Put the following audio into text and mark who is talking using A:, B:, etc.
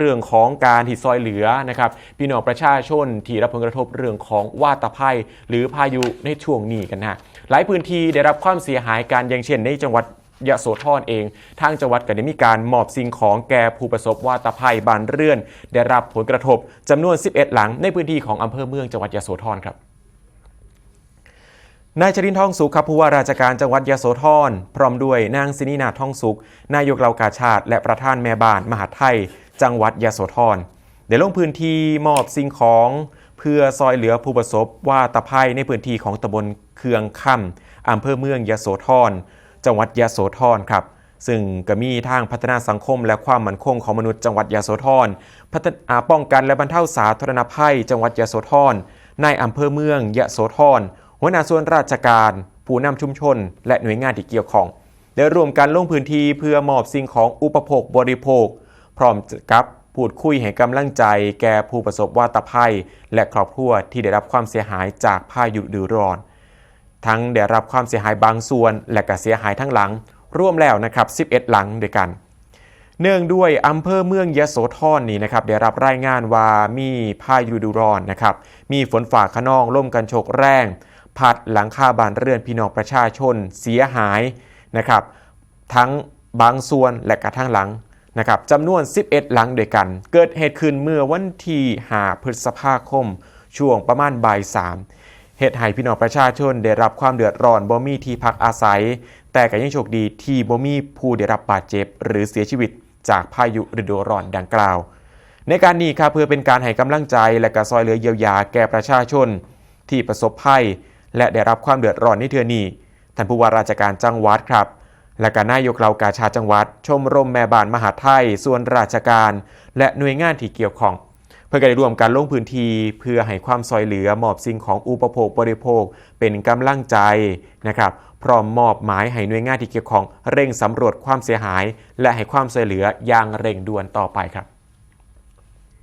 A: เรื่องของการที่ซอยเหลือนะครับพี่น้องประชาชนที่รับผลกระทบเรื่องของวาตภัย หรือพายุในช่วงนี้กันนะหลายพื้นที่ได้รับความเสียหายการอย่างเช่นในจังหวัดยะโสธรเอง ทางจังหวัดก็ได้มีการมอบสิ่งของแก่ผู้ประสบวาตภัยบานเรือน ได้รับผลกระทบจำนวน 11 หลังในพื้นที่ของอำเภอเมืองจังหวัดยะโสธรครับนายชรินทองสุขครับผู้ว่าราชการจังหวัดยะโสธรพร้อมด้วยนางสินีนาทองสุข นายกเหล่ากาชาติ และประธานแม่บ้านมหาไทย จังหวัดยะโสธรได้ลงพื้นที่มอบสิ่งของเพื่อซอยเหลือผู้ประสบว่าตะไคร่ในพื้นที่ของตำบลเคืองค่ำอำเภอเมืองยะโสธรจังหวัดยะโสธรครับซึ่งก็มีทางพัฒนาสังคมและความมั่นคงของมนุษย์จังหวัดยะโสธรพัฒนาป้องกันและบรรเทาสาธารณภัย จังหวัดยะโสธรนายอำเภอเมืองยะโสธรหัวหน้าส่วนราชการ ผู้นำชุมชน และหน่วยงานที่เกี่ยวข้องได้ร่วมกันลงพื้นที่เพื่อมอบสิ่งของอุปโภคบริโภค พร้อมกับพูดคุยให้กำลังใจแก่ผู้ประสบวาตภัย และครอบครัวที่ได้รับความเสียหายจากพายุฤดูร้อน ทั้งได้รับความเสียหายบางส่วน และก็เสียหายทั้งหลังร่วมแล้วนะครับ 11 หลังด้วยกัน เนื่องด้วยอำเภอเมืองยะโสธรนี่นะครับได้รับรายงานว่ามีพายุฤดูร้อนนะครับมีฝนฝ่าขนองล่มกันโชกแรง พัดหลังคาบ้านเรือนพี่น้องประชาชน เสียหายนะครับ ทั้งบางส่วนและกระทั่งหลัง นะครับจำนวน 11 หลังด้วยกัน เกิดเหตุขึ้นเมื่อวันที่5พฤษภาคม ช่วงประมาณบ่ายสามเหตุให้พี่น้องประชาชนได้รับความเดือดร้อนบ่มีที่พักอาศัย แต่ก็ยังโชคดีที่บ่มีผู้ได้รับบาดเจ็บ หรือเสียชีวิตจากพายุฤดูร้อนดังกล่าว ในการนี้ครับเพื่อเป็นการให้กำลังใจและกระซอยเหลือเยียวยาแก่ประชาชน ที่ประสบภัย และได้รับความเดือดร้อนในเทือนี้ท่านผู้ว่าราชการจังหวัดครับ และการนายกเหล่ากาชาจังหวัด ชมรมแม่บ้านมหาไทย ส่วนราชการ และหน่วยงานที่เกี่ยวข้อง เพื่อการได้ร่วมกันลงพื้นที่เพื่อให้ความซอยเหลือมอบสิ่งของอุปโภคบริโภค เป็นกำลังใจนะครับพร้อมมอบหมายให้หน่วยงานที่เกี่ยวข้องเร่งสำรวจความเสียหาย และให้ความซอยเหลืออย่างเร่งด่วนต่อไปครับ